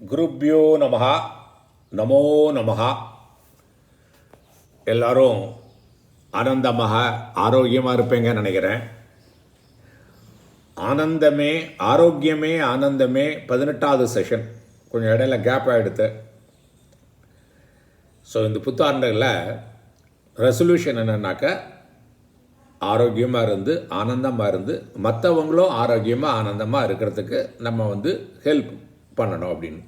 குருப்யோ நமகா நமோ நமகா எல்லாரும் ஆனந்தமாக ஆரோக்கியமாக இருப்பேங்க நினைக்கிறேன். ஆனந்தமே ஆரோக்கியமே ஆனந்தமே பதினெட்டாவது செஷன் கொஞ்சம் இடையில கேப் ஆகிடுத்து ஸோ இந்த புத்தாண்டுகளில் ரெசல்யூஷன் என்னன்னாக்க ஆரோக்கியமாக இருந்து ஆனந்தமாக இருந்து மற்றவங்களும் ஆரோக்கியமாக ஆனந்தமாக இருக்கிறதுக்கு நம்ம வந்து ஹெல்ப் பண்ணணும் அப்படின்னு.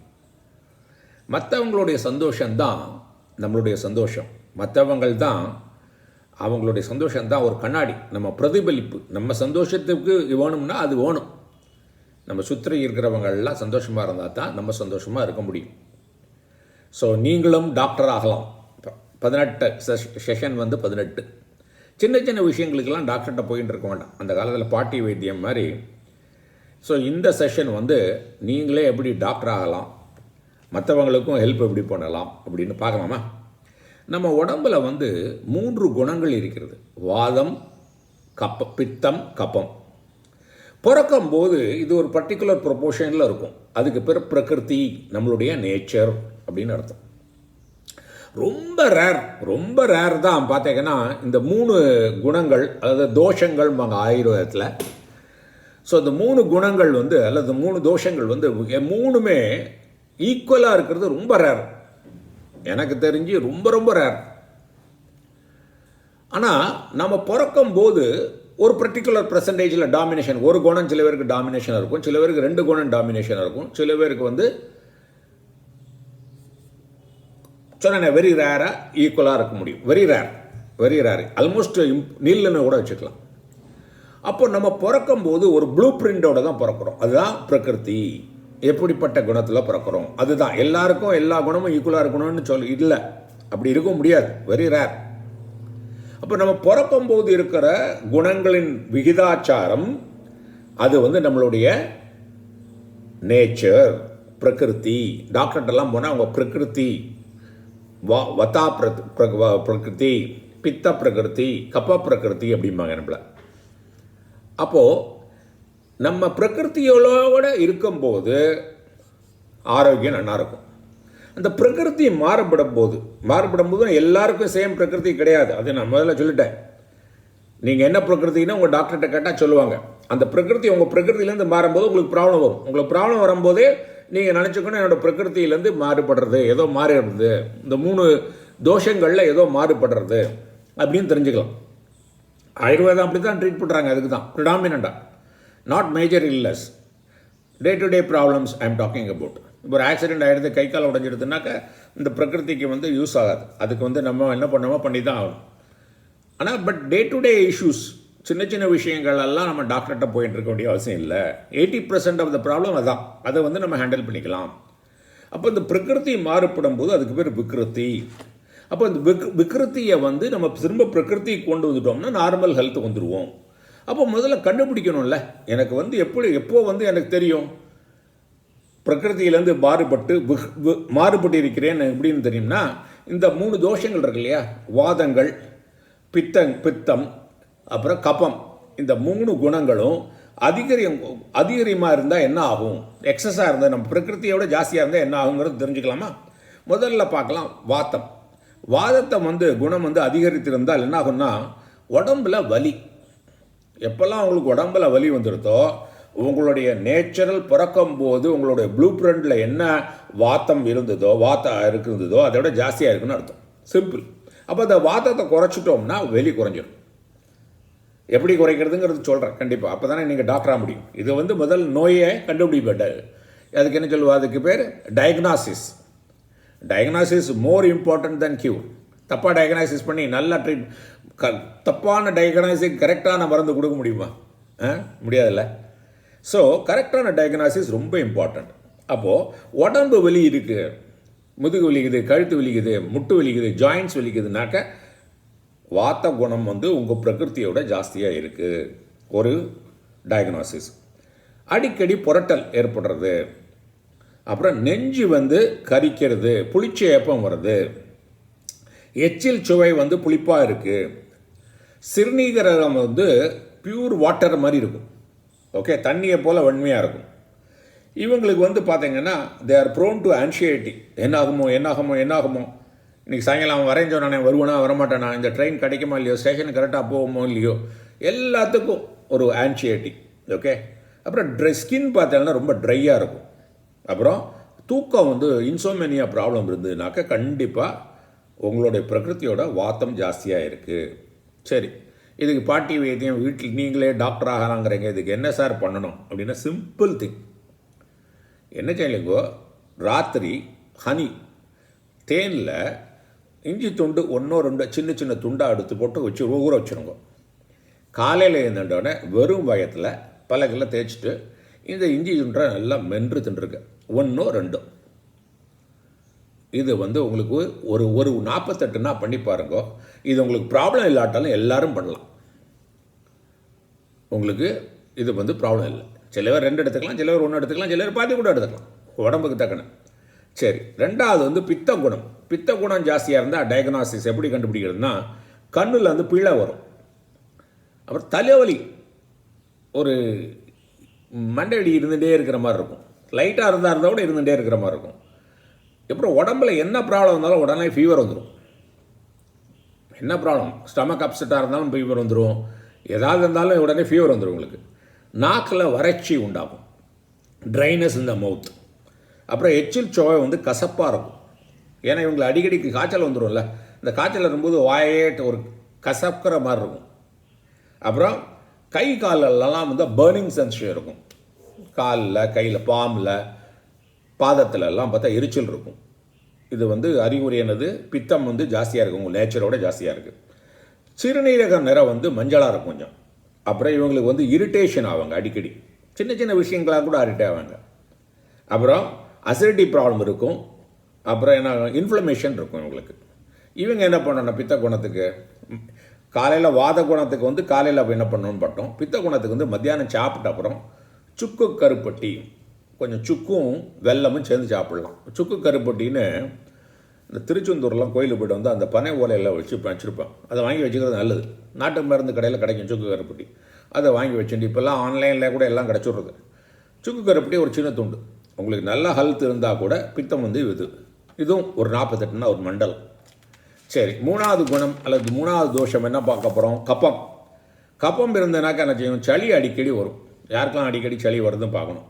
மற்றவங்களுடைய சந்தோஷம்தான் நம்மளுடைய சந்தோஷம். மற்றவங்கள் தான் அவங்களுடைய சந்தோஷந்தான் ஒரு கண்ணாடி. நம்ம பிரதிபலிப்பு நம்ம சந்தோஷத்துக்கு வேணும்னா அது வேணும். நம்ம சுற்றி இருக்கிறவங்கெல்லாம் சந்தோஷமாக இருந்தால் தான் நம்ம சந்தோஷமாக இருக்க முடியும். ஸோ நீங்களும் டாக்டர் ஆகலாம். ப- பதினெட்டு செஷன் வந்து பதினெட்டு. சின்ன சின்ன விஷயங்களுக்கெல்லாம் டாக்டர்கிட்ட போயின்னு இருக்க வேண்டாம். அந்த காலத்தில் பாட்டி வைத்தியம் மாதிரி ஸோ இந்த செஷன் வந்து நீங்களே எப்படி டாக்டர் ஆகலாம் மற்றவங்களுக்கும் ஹெல்ப் எப்படி பண்ணலாம் அப்படின்னு பார்க்கலாமா? நம்ம உடம்புல வந்து மூன்று குணங்கள் இருக்கிறது. வாதம் கப்ப பித்தம் கப்பம். பிறக்கும் போது இது ஒரு பர்டிகுலர் ப்ரொபோர்ஷனில் இருக்கும். அதுக்கு பேர் பிரகிருதி நம்மளுடைய நேச்சர் அப்படின்னு அர்த்தம். ரொம்ப ரேர் ரொம்ப ரேர் தான் பார்த்தீங்கன்னா இந்த மூணு குணங்கள் அதாவது தோஷங்கள் ஆயுர்வேதத்தில் ஸோ இந்த மூணு குணங்கள் வந்து அல்லது மூணு தோஷங்கள் வந்து மூணுமே ஈக்குவலாக இருக்கிறது ரொம்ப ரேர் எனக்கு தெரிஞ்சு ரொம்ப ரொம்ப ரேர் ஆனால் நம்ம பிறக்கும் போது ஒரு பர்டிகுலர் பர்சன்டேஜில் டாமினேஷன் ஒரு குணம் சில பேருக்கு டாமினேஷன் இருக்கும் சில பேருக்கு ரெண்டு குணம் டாமினேஷன் இருக்கும். சில பேருக்கு வந்து சொன்னேன் வெரி ரேராக ஈக்குவலாக இருக்க முடியும். Very rare very rare almost நீல்னு கூட வச்சுக்கலாம். அப்போ நம்ம பிறக்கும் போது ஒரு ப்ளூ பிரிண்டோட தான் பிறக்கிறோம். அதுதான் பிரகிருதி. எப்படிப்பட்ட குணத்தில் பிறக்கிறோம்? அதுதான். எல்லாருக்கும் எல்லா குணமும் ஈக்குவலாக இருக்கணும்னு சொல்லி இல்லை. அப்படி இருக்க முடியாது. வெரி ரேர் அப்போ நம்ம பிறக்கும் போது இருக்கிற குணங்களின் விகிதாச்சாரம் அது வந்து நம்மளுடைய நேச்சர் பிரகிருதி. டாக்டர்கிட்டலாம் போனால் அவங்க பிரகிருதி. வா வத்தா பிரத் பிர- பிரகிருதி பித்த பிரகிருதி கப்ப பிரகிருதி அப்படிம்பாங்க நம்மள. அப்போது நம்ம பிரகிருத்தியோட இருக்கும்போது ஆரோக்கியம் நல்லா இருக்கும். அந்த பிரகிருதி மாறுபடும் போது மாறுபடும் போது எல்லாருக்கும் சேம் பிரகிருதி கிடையாது. அது நான் முதல்ல சொல்லிட்டேன். நீங்கள் என்ன பிரகிருத்தின்னா உங்கள் டாக்டர்கிட்ட கேட்டால் சொல்லுவாங்க. அந்த பிரகிருதி உங்கள் பிரகிருதியிலேருந்து மாறும்போது உங்களுக்கு ப்ராப்ளம் வரும். உங்களுக்கு ப்ராப்ளம் வரும்போதே நீங்கள் நினச்சிக்கணும் என்னோட பிரகிருத்தியிலேருந்து மாறுபடுறது ஏதோ மாறிடுறது. இந்த மூணு தோஷங்களில் ஏதோ மாறுபடுறது அப்படின்னு தெரிஞ்சுக்கலாம். ஆயுர்வேதம் அப்படி தான் ட்ரீட் பண்ணுறாங்க அதுக்கு தான் ப்ரிடாமினண்டாக not major illness day to day problems I am talking about இப்போ ஒரு ஆக்சிடென்ட் ஆகிடுது கை கால் உடஞ்சிடுதுனாக்க இந்த பிரகிருதிக்கு வந்து யூஸ் ஆகாது. அதுக்கு வந்து நம்ம என்ன பண்ணோமோ பண்ணி தான் ஆகணும். ஆனால் but day to day issues சின்ன சின்ன விஷயங்கள் எல்லாம் நம்ம டாக்டர்கிட்ட போயிட்டு இருக்க வேண்டிய அவசியம் இல்லை. Eighty percent of the problem அதான். அதை வந்து நம்ம ஹேண்டில் பண்ணிக்கலாம். அப்போ இந்த பிரகிருதி மாறுபடும் போது அதுக்கு பேர் விக்ருதி. அப்போ இந்த விக் விக்ருத்தியை வந்து நம்ம திரும்ப பிரகிருதி கொண்டு வந்துட்டோம்னா நார்மல் ஹெல்த் வந்துடுவோம் அப்போ முதல்ல கண்டுபிடிக்கணும்ல. எனக்கு வந்து எப்படி எப்போ வந்து எனக்கு தெரியும்? பிரகிருதியிலேருந்து மாறுபட்டு மாறுபட்டு இருக்கிறேன் எப்படின்னு தெரியும்னா இந்த மூணு தோஷங்கள் இருக்கு இல்லையா? வாதங்கள் பித்தங் பித்தம் அப்புறம் கபம். இந்த மூணு குணங்களும் அதிகரியம் அதிகரியமாக இருந்தால் என்ன ஆகும்? எக்ஸஸாக இருந்தால் நம்ம பிரகிருத்தியோட ஜாஸ்தியாக இருந்தால் என்ன ஆகுங்கிறது தெரிஞ்சுக்கலாமா? முதல்ல பார்க்கலாம் வாத்தம். வாதத்தை வந்து குணம் வந்து அதிகரித்திருந்தால் என்ன ஆகும்னா உடம்புல வலி. எப்போல்லாம் உங்களுக்கு உடம்புல வலி வந்துருதோ உங்களுடைய நேச்சுரல் பிறக்கும் போது உங்களுடைய ப்ளூ பிரிண்டில் என்ன வாத்தம் இருந்ததோ வாத்தம் இருந்ததோ அதை விட ஜாஸ்தியாக இருக்குன்னு அர்த்தம். சிம்பிள். அப்போ அந்த வாத்தத்தை குறைச்சிட்டோம்னா வெளி குறைஞ்சிடும் எப்படி குறைக்கிறதுங்கிறது சொல்கிறேன் கண்டிப்பாக அப்போ தானே நீங்கள் டாக்டராக முடியும். இது வந்து முதல் நோயை கண்டுபிடிப்பட்டது அதுக்கு என்ன சொல்லுவோம் அதுக்கு பேர் diagnosis diagnosis more important then cure தப்பாக டயக்னாசிஸ் பண்ணி நல்லா ட்ரீட் க தப்பான டயக்னாசிஸ் கரெக்டான மருந்து கொடுக்க முடியுமா? ஆ? முடியாதுல்ல. ஸோ கரெக்டான டயக்னாசிஸ் ரொம்ப இம்பார்ட்டண்ட் அப்போது உடம்பு வலி இருக்குது முதுகு வலிக்குது கழுத்து வலிக்குது முட்டு வலிக்குது ஜாயின்ஸ் வலிக்குதுனாக்க வாத்த குணம் வந்து உங்கள் பிரகிருத்தியோட ஜாஸ்தியாக இருக்குது ஒரு டயக்னாசிஸ் அடிக்கடி புரட்டல் ஏற்படுறது. அப்புறம் நெஞ்சு வந்து கரிக்கிறது புளிச்ச ஏப்பம் வருது எச்சில் சுவை வந்து புளிப்பாக இருக்குது சிறுநீரகம் வந்து பியூர் வாட்டர் மாதிரி இருக்கும். ஓகே தண்ணியை போல் வன்மையாக இருக்கும். இவங்களுக்கு வந்து பார்த்தீங்கன்னா they are prone to anxiety என்னாகுமோ என்னாகுமோ என்ன ஆகுமோ என்ன ஆகுமோ இன்றைக்கி சாயங்காலம் அவன் வரைஞ்சோ நானே வருவானா வரமாட்டானா? இந்த ட்ரெயின் கிடைக்குமா இல்லையோ ஸ்டேஷன் கரெக்டாக போகுமோ இல்லையோ? எல்லாத்துக்கும் ஒரு ஆன்ஷியேட்டி ஓகே அப்புறம் ட்ரெஸ் ஸ்கின் பார்த்தீங்கன்னா ரொம்ப ட்ரையாக இருக்கும். அப்புறம் தூக்கம் வந்து இன்சோமேனியா ப்ராப்ளம் இருந்ததுனாக்க கண்டிப்பாக உங்களுடைய பிரகிருதியோட வாத்தம் ஜாஸ்தியாக இருக்குது சரி. இதுக்கு பாட்டி வைத்தியம் வீட்டில் நீங்களே டாக்டர் ஆகலாங்கிறீங்க. இதுக்கு என்ன சார் பண்ணணும்? அப்படின்னா சிம்பிள் திங் என்ன செய்யலைங்கோ? ராத்திரி ஹனி தேனில் இஞ்சி துண்டு ஒன்றோ ரெண்டோ சின்ன சின்ன துண்டாக எடுத்து போட்டு வச்சு ஊற வச்சுருங்க. காலையில் இருந்தோடனே வெறும் வயத்தில் பலகில் தேய்ச்சிட்டு இந்த இஞ்சி துண்டை நல்லா மென்று தின்றுருக்கேன் ஒன்றோ ரெண்டோ. இது வந்து உங்களுக்கு ஒரு ஒரு நாற்பத்தெட்டுனா பண்ணி பாருங்க. இது உங்களுக்கு ப்ராப்ளம் இல்லாட்டாலும் எல்லாரும் பண்ணலாம். உங்களுக்கு இது வந்து ப்ராப்ளம் இல்லை. சிலவர் ரெண்டு எடுத்துக்கலாம் சிலவர் ஒன்று எடுத்துக்கலாம் சிலர் பாதி கூட எடுத்துக்கலாம். உடம்புக்கு தக்கன. சரி ரெண்டாவது வந்து பித்த குணம் பித்த குணம் ஜாஸ்தியாக இருந்தால் டயக்னாசிஸ் எப்படி கண்டுபிடிக்கிறதுனா கண்ணில் வந்து பிழை வரும். அப்புறம் தலைவலி. ஒரு மண்டையடி இருந்துகிட்டே இருக்கிற மாதிரி இருக்கும். லைட்டாக இருந்தால் இருந்தால் கூட இருந்துகிட்டே இருக்கிற மாதிரி இருக்கும். அப்புறம் உடம்புல என்ன ப்ராப்ளம் இருந்தாலும் உடனே ஃபீவர் வந்துடும் என்ன ப்ராப்ளம் ஸ்டமக் அப்செட்டாக இருந்தாலும் ஃபீவர் வந்துடும் ஏதாவது இருந்தாலும் உடனே ஃபீவர் வந்துடும் உங்களுக்கு. நாக்கில் வறட்சி உண்டாகும். ட்ரைனஸ் இந்த மவுத் அப்புறம் எச்சில் சுவை வந்து கசப்பாக இருக்கும். ஏன்னா இவங்களை அடிக்கடிக்கு காய்ச்சல் வந்துடும்ல இந்த காய்ச்சல் வரும்போது வாயே ஒரு கசக்கிற மாதிரி இருக்கும். அப்புறம் கை காலெல்லாம் வந்து பேர்னிங் சென்சேஷன் இருக்கும். காலில் கையில் பாம்பில் பாதத்தில் எல்லாம் பார்த்தா எரிச்சல் இருக்கும். இது வந்து அறிகுறியானது பித்தம் வந்து ஜாஸ்தியாக இருக்கும் உங்கள் நேச்சரோட ஜாஸ்தியாக இருக்குது சிறுநீரக நிறம் வந்து மஞ்சளாக இருக்கும் கொஞ்சம். அப்புறம் இவங்களுக்கு வந்து இரிட்டேஷன் ஆவாங்க அடிக்கடி. சின்ன சின்ன விஷயங்களாக கூட அரிட்டே ஆவாங்க. அப்புறம் அசிடிட்டி ப்ராப்ளம் இருக்கும். அப்புறம் என்ன இன்ஃப்ளமேஷன் இருக்கும் இவங்களுக்கு. இவங்க என்ன பண்ணணும்? பித்த குணத்துக்கு. காலையில் வாத குணத்துக்கு வந்து காலையில் அப்போ என்ன பண்ணணும்னு பட்டோம் பித்த குணத்துக்கு வந்து மத்தியானம் சாப்பிட்ட அப்புறம் சுக்கு கருப்பட்டி. கொஞ்சம் சுக்கும் வெல்லமும் சேர்ந்து சாப்பிடலாம். சுக்கு கருப்பட்டின்னு இந்த திருச்செந்தூர்லாம் கோயிலுக்கு போய்ட்டு வந்து அந்த பனை ஓலையில் வச்சு வச்சுருப்பேன். அதை வாங்கி வச்சுக்கிறது நல்லது. நாட்டு மருந்து கடையில் கிடைக்கும் சுக்கு கருப்பட்டி. அதை வாங்கி வச்சுட்டு இப்போல்லாம் ஆன்லைனில் கூட எல்லாம் கிடச்சிடுறது. சுக்கு கருப்பட்டி ஒரு சின்ன துண்டு. உங்களுக்கு நல்லா ஹெல்த் இருந்தால் கூட பித்தம் வந்து இது. இதுவும் ஒரு நாற்பத்தெட்டுனா ஒரு மண்டலம். சரி மூணாவது குணம் அல்லது மூணாவது தோஷம் என்ன பார்க்க போகிறோம் கப்பம். கப்பம் இருந்ததுனாக்கா என்ன செய்யும்? சளி அடிக்கடி வரும். யாருக்கெல்லாம் அடிக்கடி சளி வருதுன்னு பார்க்கணும்.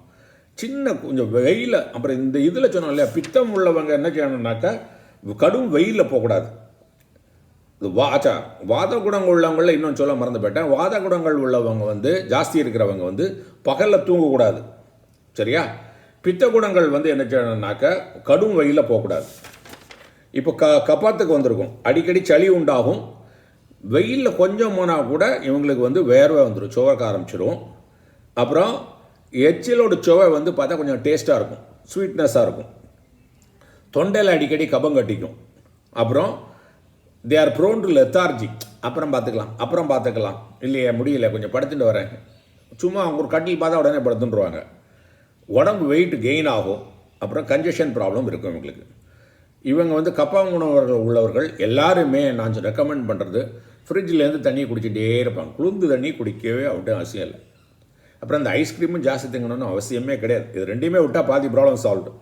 சின்ன கொஞ்சம் வெயில அப்புறம் இந்த இதில் சொன்னோம் இல்லையா பித்தம் உள்ளவங்க என்ன செய்யணும்னாக்கா கடும் வெயிலில் போகக்கூடாது. இது வாச்சா வாத குணங்கள் உள்ளவங்களில் இன்னும் சொல்ல மறந்து போயிட்டேன் வாத குணங்கள் உள்ளவங்க வந்து ஜாஸ்தி இருக்கிறவங்க வந்து பகலில் தூங்கக்கூடாது. சரியா? பித்த குணங்கள் வந்து என்ன செய்யணும்னாக்க கடும் வெயிலில் போகக்கூடாது. இப்போ க கப்பாத்துக்கு வந்திருக்கும். அடிக்கடி சளி உண்டாகும். வெயிலில் கொஞ்சம் போனால் கூட இவங்களுக்கு வந்து வேர்வை வந்துடும் சுவக்க ஆரம்பிச்சிடும் அப்புறம் எச்சிலோட சுவை வந்து பார்த்தா கொஞ்சம் டேஸ்ட்டாக இருக்கும். ஸ்வீட்னஸாக இருக்கும். தொண்டையில் அடிக்கடி கபம் கட்டிக்கும். அப்புறம் they are prone to lethargy அப்புறம் பார்த்துக்கலாம். அப்புறம் பார்த்துக்கலாம். இல்லையே முடியல. கொஞ்சம் படுத்துட்டு வரேன். சும்மா அவங்க ஒரு கட்டில் பார்த்தா உடனே படுத்துட்டுருவாங்க உடம்பு வெயிட் கெயின் ஆகும். அப்புறம் கன்ஜஷன் ப்ராப்ளம் இருக்கும் இவங்களுக்கு. இவங்க வந்து கப்பம் உணவர்கள் உள்ளவர்கள் எல்லாருமே நான் ரெக்கமெண்ட் பண்ணுறது ஃப்ரிட்ஜ்லேருந்து தண்ணி குடிச்சுட்டே இருப்பாங்க. குளிர்ந்து தண்ணி குடிக்கவே அப்படின்னு அவசியம் இல்லை. அப்புறம் அந்த ஐஸ்கிரீமும் ஜாஸ்தி திங்கணும்னு அவசியமே கிடையாது. இது ரெண்டையுமே விட்டால் பாதி ப்ராப்ளம் சால்வ்டு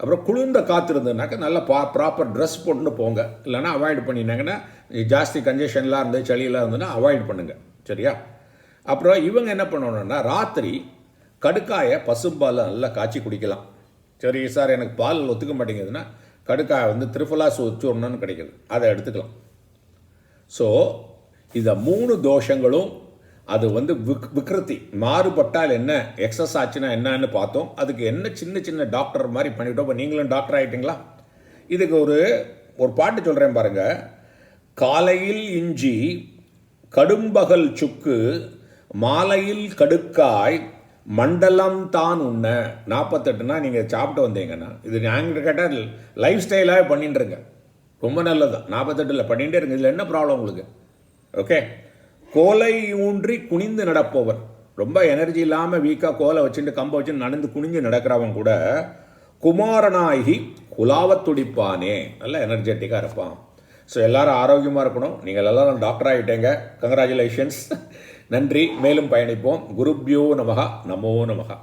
அப்புறம் குளிர்ந்த காற்று இருந்ததுனாக்கா நல்லா பா ப்ராப்பர் ட்ரெஸ் போட்டுன்னு போங்க. இல்லைனா அவாய்ட் பண்ணினாங்கன்னா ஜாஸ்தி கன்ஜெஷன்லாம் இருந்து சளியெல்லாம் இருந்ததுன்னா அவாய்ட் பண்ணுங்கள் சரியா? அப்புறம் இவங்க என்ன பண்ணணும்னா ராத்திரி கடுக்காயை பசும்பாலில் நல்லா காய்ச்சி குடிக்கலாம். சரி சார் எனக்கு பால் ஒத்துக்க மாட்டேங்குதுன்னா கடுக்காயை வந்து திரிஃபலாஸ் ஒச்சூர்ணம்னு கிடைக்குது. அதை எடுத்துக்கலாம். ஸோ இந்த மூணு தோஷங்களும் அது வந்து விக் விக்ருதி. மாறுபட்டால் என்ன? எக்ஸஸ் ஆச்சுன்னா என்னன்னு பார்த்தோம். அதுக்கு என்ன சின்ன சின்ன டாக்டர் மாதிரி பண்ணிவிட்டோம் இப்போ நீங்களும் டாக்டர் ஆகிட்டீங்களா இதுக்கு ஒரு ஒரு பாட்டு சொல்கிறேன் பாருங்கள் காலையில் இஞ்சி கடும்பகல் சுக்கு மாலையில் கடுக்காய் மண்டலம் தான் உண்ண. நாற்பத்தெட்டுனா நீங்கள் சாப்பிட்டு வந்தீங்கன்னா இது நாங்கள் கேட்டால் லைஃப் ஸ்டைலாகவே பண்ணிட்டுருங்க ரொம்ப நல்லது. நாற்பத்தெட்டில் பண்ணிகிட்டே இருங்க. இதில் என்ன ப்ராப்ளம் உங்களுக்கு? ஓகே கோலை ஊன்றி குனிந்து நடப்பவர். ரொம்ப எனர்ஜி இல்லாமல் வீக்காக கோலை வச்சுட்டு கம்பை வச்சு நடந்து குனிஞ்சு நடக்கிறவன் கூட குமாரனாகி குலாவத் துடிப்பானே. நல்ல எனர்ஜெட்டிக்காக இருப்பான். ஸோ எல்லாரும் ஆரோக்கியமாக இருக்கணும். நீங்கள் எல்லாரும் டாக்டர் ஆகிட்டேங்க கங்க்ராச்சுலேஷன்ஸ் நன்றி. மேலும் பயணிப்போம். குருப்யோ நமகா நமோ நமகா